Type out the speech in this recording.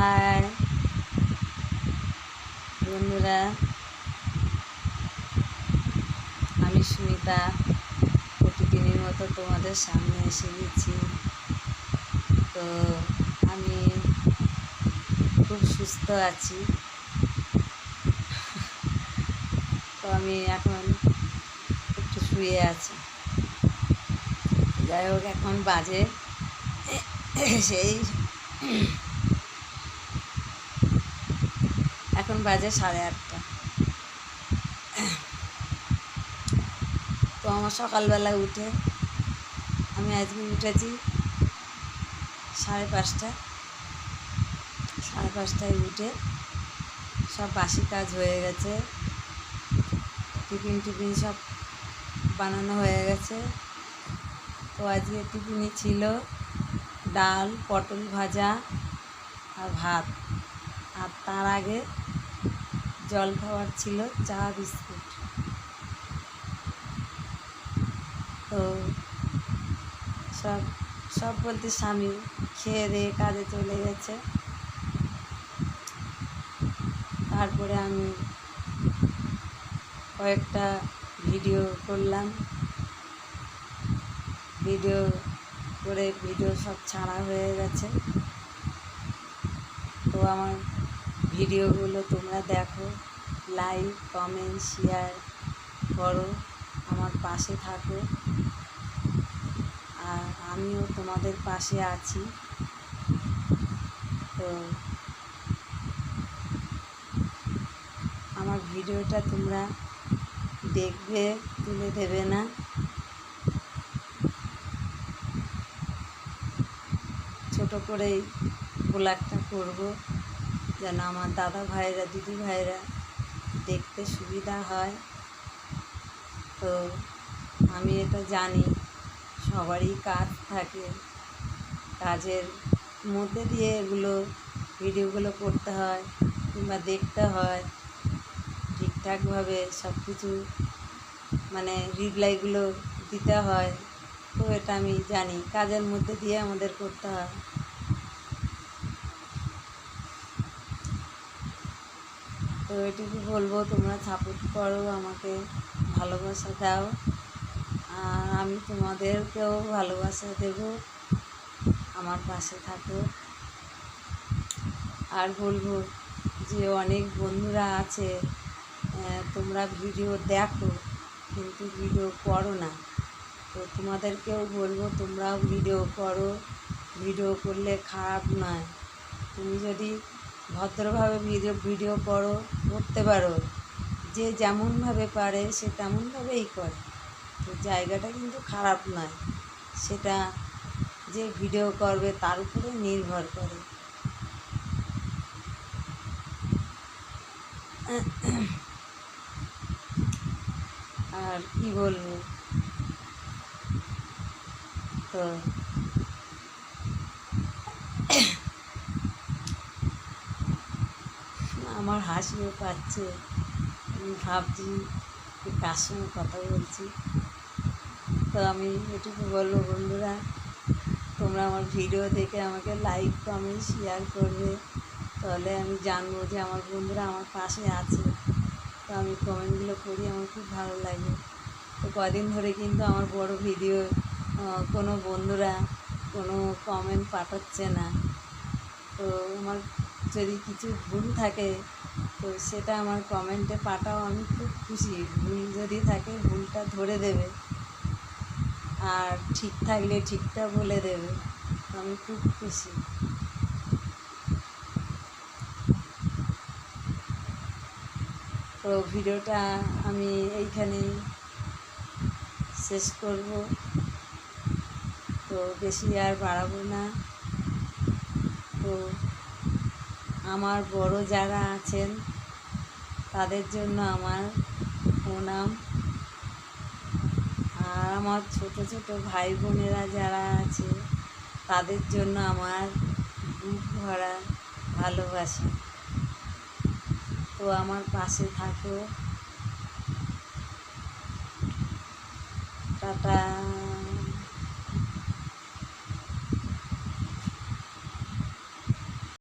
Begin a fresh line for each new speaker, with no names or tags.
High বন্ধুরা, আমি সুমিতা, প্রতিদিনের মতো তোমাদের সামনে এসে গেছি। তো আমি খুব সুস্থ আছি। তো আমি এখন একটু শুয়ে আছি। যাই হোক, এখন বাজে সেই এখন বাজে সাড়ে আটটা। তো আমার সকালবেলা উঠে আমি আজকে উঠেছি সাড়ে পাঁচটা। সাড়ে পাঁচটায় উঠে সব বাসি কাজ হয়ে গেছে। টিফিন টিফিন সব বানানো হয়ে গেছে। তো আজকে টিফিনে ছিল ডাল, পটল ভাজা আর ভাত। আর তার আগে জল খাওয়ার ছিল, চা, বিস্কুট। তো সব সব বলতে স্বামী খেয়ে দিয়ে কাজে চলে গেছে। তারপরে আমি কয়েকটা ভিডিও করলাম। ভিডিও করে ভিডিও সব ছাড়া হয়ে গেছে। তো আমার ভিডিওগুলো তোমরা দেখো লাইক কমেন্ট শেয়ার করো, আমার পাশে থাকো। আর আমিও তোমাদের পাশে আছি। তো আমার ভিডিওটা তোমরা দেখবে, তুলে দেবে না? ছোট করেই ব্লগটা করব। যেন আমার দাদা ভাইরা দিদি ভাইরা দেখতে সুবিধা হয়। তো আমি এটা জানি, সবারই কাজ থাকে। কাজের মধ্যে দিয়ে এগুলো, ভিডিওগুলো করতে হয় কিংবা দেখতে হয়। ঠিকঠাকভাবে সব কিছু মানে রিপ্লাইগুলো দিতে হয়। তো এটা আমি জানি, কাজের মধ্যে দিয়ে আমাদের করতে হয়। তো এটুকু বলব, তোমরা সাপোর্ট করো, আমাকে ভালোবাসা দাও। আর আমি তোমাদেরকেও ভালোবাসা দেব। আমার পাশে থাকো। আর বলব যে অনেক বন্ধুরা আছে তোমরা ভিডিও দেখো, কিন্তু ভিডিও করো না। তো তোমাদেরকেও বলব, তোমরাও ভিডিও করো। ভিডিও করলে খারাপ নয়। তুমি যদি ভদ্রভাবে ভিডিও ভিডিও করো, করতে পারো। যে যেমনভাবে পারে, সে তেমনভাবেই করে। তো জায়গাটা কিন্তু খারাপ নয়। সেটা যে ভিডিও করবে, তার উপরে নির্ভর করে। আর কি বলব? তো আমার হাসিও পাচ্ছে। আমি ভাবছি কার সঙ্গে কথা বলছি। তো আমি এটুকু বলব, বন্ধুরা, তোমরা আমার ভিডিও দেখে আমাকে লাইক কমেন্ট শেয়ার করবে। তাহলে আমি জানব যে আমার বন্ধুরা আমার পাশে আছে। তো আমি কমেন্টগুলো করি আমার খুব ভালো লাগে। তো কদিন ধরে কিন্তু আমার বড় ভিডিও কোনো বন্ধুরা কোনো কমেন্ট পাঠাচ্ছে না। তো আমার যদি কিছু ভুল থাকে, তো সেটা আমার কমেন্টে পাঠাও, আমি খুব খুশি। ভুল যদি থাকে, ভুলটা ধরে দেবে। আর ঠিক থাকলে ঠিকটা বলে দেবে। আমি খুব খুশি। তো ভিডিওটা আমি এইখানেই শেষ করব। তো বেশি আর বাড়াবো না। তো আমার বড় যারা আছেন, তাদের জন্য আমার প্রণাম। আর আমার ছোট ছোট ভাই বোনেরা যারা আছে, তাদের জন্য আমার বুক ভরা ভালোবাসা। তো আমার পাশে থাকো। টাটা।